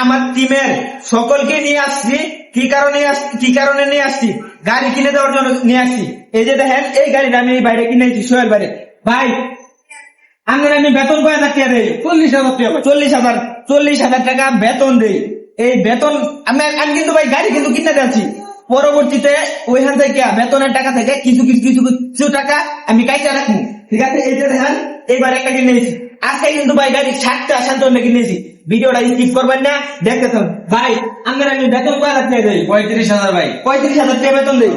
আমার টিমের সকলকে নিয়ে আসছি কি কারণে কি কারণে নিয়ে আসছি? গাড়ি কিনে দেওয়ার জন্য নিয়ে আসছি। এই যে দেখেন এই গাড়িটা আমি এই বাইরে কিনেছি সোহেল বাইরে। ভাই আমার আমি বেতন কয় হাজার টাকা দেই? চল্লিশ হাজার টাকা। চল্লিশ হাজার চল্লিশ হাজার টাকা বেতন দেই। এই বেতন আমি আমি কিন্তু ভাই গাড়ি কিন্তু কিনে যাচ্ছি পরবর্তীতে ওইখান থেকে বেতনের টাকা থেকে কিছু কিছু কিছু কিছু টাকা আমি কাইটা রাখব। ঠিক আছে? এই যে দেখেন এইবার একটা কিনেছি আজকে কিন্তু ভাই গাড়ি ষাটটা আসার জন্য কিনেছি। ভিডিওটা স্কিপ করবেন না দেখতে থাকুন। ভাই আমার আমি বেতন কয় হাজার টাকা দেই? পঁয়ত্রিশ হাজার ভাই। পঁয়ত্রিশ হাজার টাকা বেতন দেই।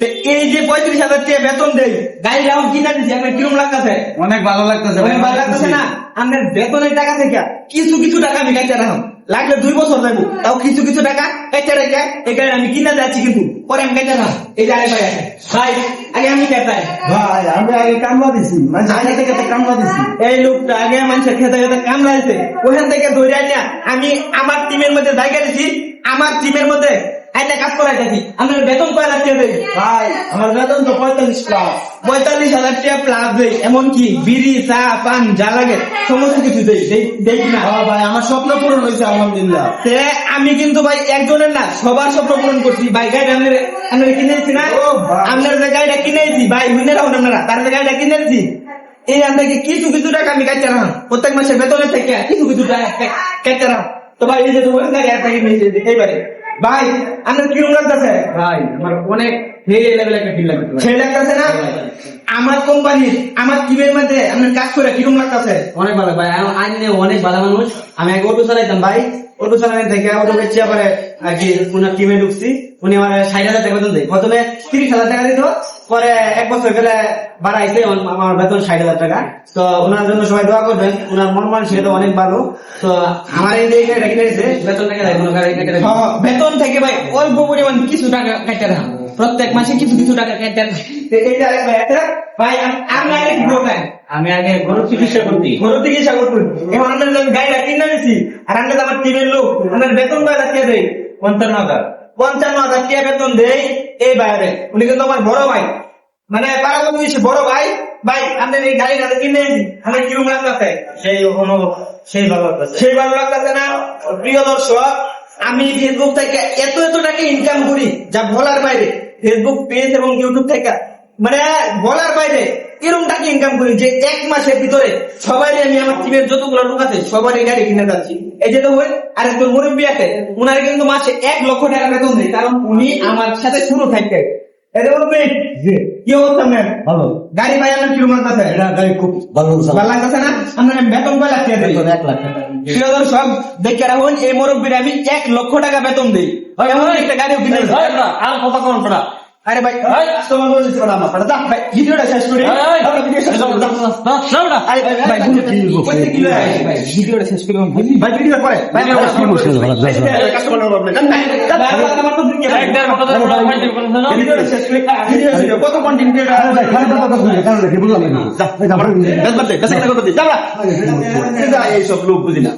তো এই যে পঁয়ত্রিশ হাজার টাকা বেতন দেই গাড়ি রাউন্ড কিনে দিচ্ছি আমার কিরম লাগতেছে? অনেক ভালো লাগতেছে অনেক ভালো লাগতেছে না? আপনার বেতনের টাকা থেকে কিছু কিছু টাকা আমি লাগলে দুই বছর লাগবো তাও কিছু কিছু টাকা কাইটা রেখে এই গাড়ি আমি কিনা যাচ্ছি কিন্তু পরে আমি রাখাম এই যে আরে ভাই আছে ভাই আগে আমি আমি মানে এই মানুষের খেতে খেতে ধরে আমি আমার টিমের মধ্যে জায়গা দিছি আমার টিমের মধ্যে আইনা কাজ করাইতেছি। আমার বেতন কয় লাখ টাকা ভাই আমার বেতন তো পঁয়তাল্লিশ প্লাস পঁয়তাল্লিশ হাজার টাকা প্লাস দেয় এমনকি বিড়ি চা পান যা লাগে সমস্ত কিছু দেই- দেই কিনা? হ্যাঁ। ভাই আমার স্বপ্ন পূরণ হয়েছে আলহামদুলিল্লাহ। তে আমি কিন্তু ভাই একজনের না সবার স্বপ্ন পূরণ করছি। ভাই গাড়ি আপনার আপনার কিনেছি না? ও। আপনার যে গাড়িটা কিনেছি ভাই বুঝে রাখুন আপনারা তার যে গাড়িটা কিনেছি এই আমি থেকে কিছু কিছু টাকা আমি কাটতে রাখাম প্রত্যেক মাসে বেতনের থেকে কিছু কিছু টাকা কা- কাটতে তো ভাই এই যে তোমার গাড়ি কিনেছি এইবারে। ভাই আপনার কিরম লাগতেছে? ভাই আমার অনেক হেই লেভেল একটা ফিল লাগছে ভাই। সেই লাগতেছে না? আমার কোম্পানির আমার টিমের মধ্যে আপনার কাজ করে কিরম লাগতেছে? অনেক ভালো ভাই আইনে অনেক ভালো মানুষ। আমি আগে অটো চালাইতাম ভাই। অটো চালানো থেকে অটো বেচি আবার আর কি টিমে ঢুকছি। উনি আমার ষাট হাজার টাকা বেতন দেয় প্রথমে তিরিশ হাজার টাকা দিত। পরে এক বছর গেলে বাড়াইছে আমার- বেতন ষাট হাজার টাকা। তো ওনার জন্য সবাই দোয়া করবেন ওনার মন মানসিকতা অনেক ভালো। তো আমার এই যে কিনেছে বেতন কেটে। হ্যাঁ, বেতন থেকে ভাই অল্প পরিমাণ কিছু টাকা কাটতে রাখাম প্রত্যেক মাসে কিছু কিছু টাকা আরেক ভাই আম- আগে কি আমি আগে গরু চিকিৎসা করতি গরু চিকিৎসা করতুন এখন আমরা যখন গাড়িটা কিনে নিছি আর আমরা আমার টিমের লোক। আমার বেতন কয় দেয়? পঞ্চান্ন হাজার। পঞ্চান্ন হাজার টাকা বেতন দেয় এই বাইরে উনি কিন্তু আমার বড় ভাই। মানে পারাগত বড় ভাই ভাই আমাদের এই গাড়িটা কিনে আমার কিরম লাগতেছে? সেই কোনো সেই ভালো লাগতেছে। সেই ভালো লাগতেছে না? প্রিয় দর্শক আমি ফেসবুক থেকে এত এত টাকা ইনকাম করি যা বলার বাইরে। ফেসবুক পেজ এবং ইউটিউব থেকে। মানে বলার বাইরে এরকম টাকা ইনকাম করি যে এক মাসের ভিতরে সবাই আমি আমার টিমের যতগুলো লোক আছে সবারই গাড়ি কিনে যাচ্ছি। এই যে তো ওই আরেকজন মুরব্বী আছে উনারে কিন্তু মাসে এক লক্ষ টাকা বেতন দেয়। কারণ উনি আমার সাথে শুরু থাকে কি অবস্থা ভালো। গাড়ি ভাই আমার কীরকম লাগতেছে? এটা গাড়ি খুব ভালো ভালো লাগতেছে না? আপনার বেতন কয় লাখ টাকা দেয় এক লাখ টাকা। প্রিয় দর্শক দেখে রাখুন এই মুরব্বীর আমি এক লক্ষ টাকা বেতন দিই। এমন একটা গাড়ি কিনে আর কথা আরে ভাই তোমার বলেছি ওরা আমার পাড়া। দাও, ভাই ভিডিওটা শেষ করি। আরে ভাই, ভাই, ভিডিওটা শেষ করি। ভাই ভিডিও পরে ভাই কি বলছিস? ভালো, না। কত content creator আছে? ভাই, খারাপ কথা বলছিস, কারণ কি বুঝলাম না। এইসব লোক বুঝি না